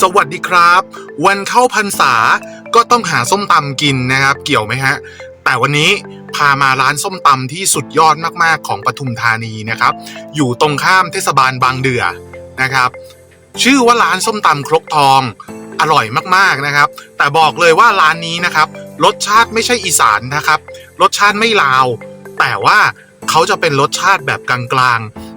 สวัสดีครับ วันเข้าพรรษาก็ต้องหาส้มตำกินนะครับ เกี่ยวไหมฮะ แต่วันนี้พามาร้านส้มตำที่สุดยอดมากๆของปทุมธานีนะครับ อยู่ตรงข้ามเทศบาลบางเดือนะครับ ชื่อว่าร้านส้มตำครกทองอร่อยมากๆนะครับ แต่บอกเลยว่าร้านนี้นะครับ รสชาติไม่ใช่อีสานนะครับ รสชาติไม่ลาว แต่ว่าเขาจะเป็นรสชาติแบบกลางๆ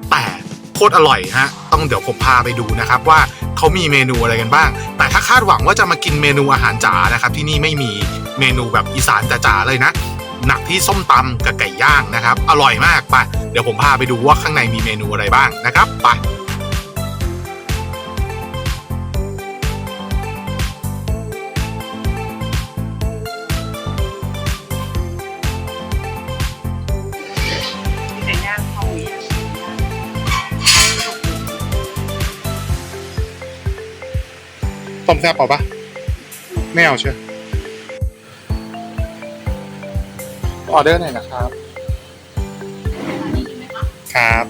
คตรอร่อยฮะต้องเดี๋ยวผมพาไปดูนะครับว่าเขามีเมนูอะไรกันบ้าง แต่ถ้าคาดหวังว่าจะมากินเมนูอาหารจ๋านะครับที่นี่ไม่มีเมนูแบบอีสานจ๋าๆเลยนะ หนักที่ส้มตำกับไก่ย่างนะครับ อร่อยมากไปเดี๋ยวผมพาไปดูว่าข้างในมีเมนูอะไรบ้างนะครับไป ต้มแซ่บเอาปะไม่เอาเชียวออเดอร์หน่อยนะครับ ครับ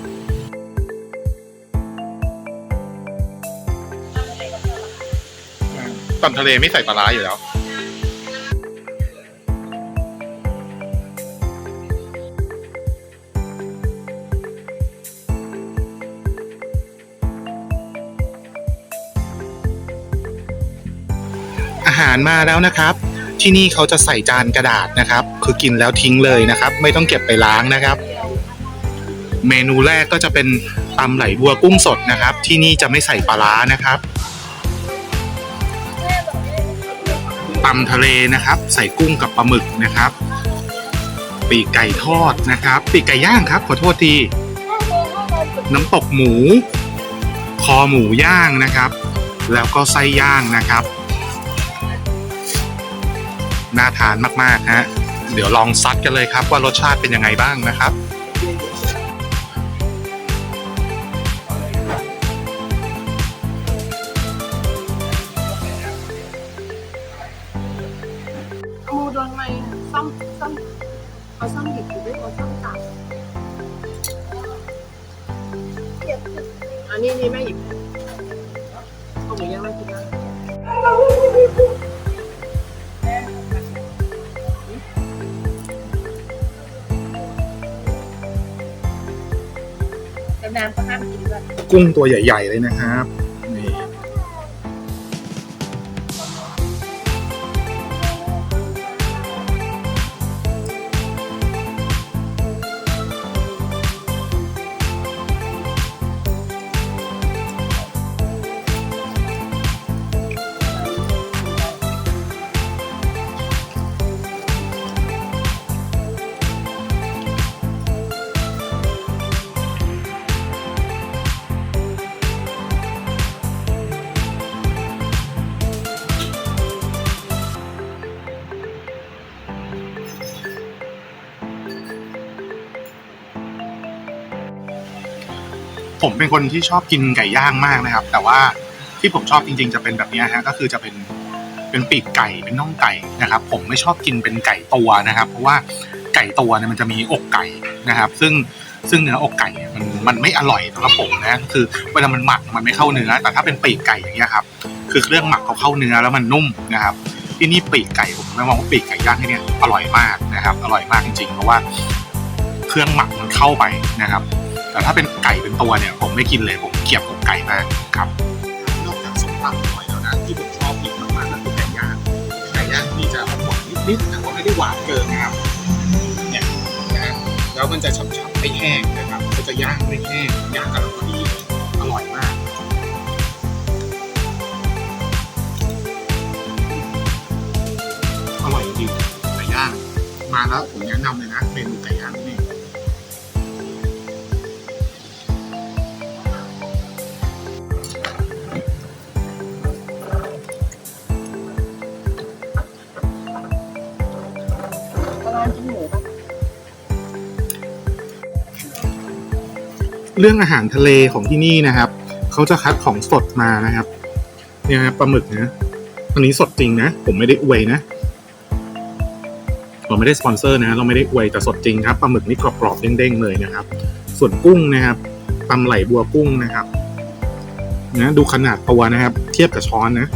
ตำทะเลไม่ใส่ปลาร้าอยู่แล้วาหารมาแล้วนะครับ ที่นี่เขาจะใส่จานกระดาษนะครับ คือกินแล้วทิ้งเลยนะครับ ไม่ต้องเก็บไปล้างนะครับ เมนูแรกก็จะเป็นตำไหลบัวกุ้งสดนะครับ ที่นี่จะไม่ใส่ปลาร้านะครับตำทะเลนะครับ ใส่กุ้งกับปลาหมึกนะครับ ปีกไก่ทอดนะครับ ปีกไก่ย่างครับขอโทษทีน้ำตกหมู คอหมูย่างนะครับ แล้วก็ไส้ย่างนะครับ น่าทานมากๆฮะเดี๋ยวลองซัดกันเลยครับว่ารสชาติเป็นยังไงบ้างนะครับมูโดนไหมซ่อมซ่อมเอาซ่อมหยิบอยู่ด้เอาซ่อมตัดอันนี้นี่แม่หยิบให้เอาหมูย่างมากินนะ น้ำก็ห้ามกินด้วยกุ้งตัวใหญ่ ๆ เลยนะครับ ผมเป็นคนที่ชอบกินไก่ย่างมากนะครับ แต่ว่าที่ผมชอบจริง ๆ จะเป็นแบบนี้ฮะก็คือจะเป็นเป็นปีกไก่เป็นน่องไก่นะครับ ผมไม่ชอบกินเป็นไก่ตัวนะครับ เพราะว่าไก่ตัวเนี่ยมันจะมีอกไก่นะครับ ซึ่งซึ่งเนื้ออกไก่เนี่ยมันมันไม่อร่อยสำหรับผมนะคือเวลามันหมักมันไม่เข้าเนื้อ แต่ถ้าเป็นปีกไก่อย่างเงี้ยครับ คือเครื่องหมักเขาเข้าเนื้อแล้วมันนุ่มนะครับ ที่นี่ปีกไก่ผมไมองว่าปีกไก่ย่างที่เนี่ยอร่อยมากนะครับ อร่อยมากจริงๆ เพราะว่าเครื่องหมักมันเข้าไปนะครับ แต่ถ้าเป็นไก่เป็นตัวเนี่ย ผมไม่กินเลยผมเกลียดอกไก่มากครับนอกจากส้มตำอร่อยแล้วนะที่ผมชอบกินมากๆก็คือไก่ย่างไก่ย่างที่จะหวานนิดๆแต่ว่าไม่ได้หวานเกินนะครับเนี่ยนะแล้วมันจะฉ่ำๆไม่แห้งนะครับก็จะย่างไม่แห้งย่างกำลังพอดีอร่อยมากอร่อยจริงไก่ย่างมาแล้วผมแนะนำเลยนะเมนูไก่ย่างนี่ เรื่องอาหารทะเลของที่นี่นะครับเขาจะคัดของสดมานะครับ เนี่ยปลาหมึกนะอันนี้สดจริงนะ ผมไม่ได้อวยนะเราไม่ได้สปอนเซอร์นะเราไม่ได้อวยแต่สดจริงครับปลาหมึกนี่กรอบๆเด้งๆเลยนะครับ ส่วนกุ้งนะครับตำไหลบัวกุ้งนะครับนะดูขนาดตัวนะครับ เทียบกับช้อนนะ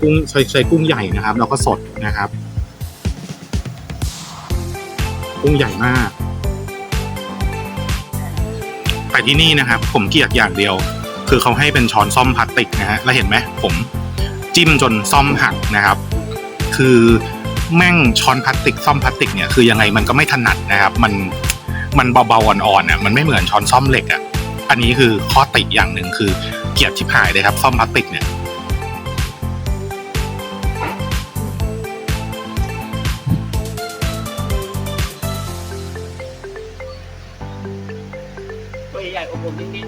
กุ้งใช้ใช้กุ้งใหญ่นะครับ แล้วก็สดนะครับ กุ้งใหญ่มาก แต่ที่นี่นะครับ ผมเกลียดอย่างเดียว คือเขาให้เป็นช้อนซ่อมพลาสติกนะฮะแล้วเห็นไหมผมจิ้มจนซ่อมหักนะครับ คือแม่งช้อนพลาสติกซ่อมพลาสติกเนี่ยคือยังไงมันก็ไม่ถนัดนะครับ มันมันเบาๆอ่อนๆอะมันไม่เหมือนช้อนซ่อมเหล็กอะอันนี้คือข้อติอย่างหนึ่งคือเกลียดชิบหายเลยครับซ่อมพลาสติกเนี่ย ใหญ่ๆอบๆนิด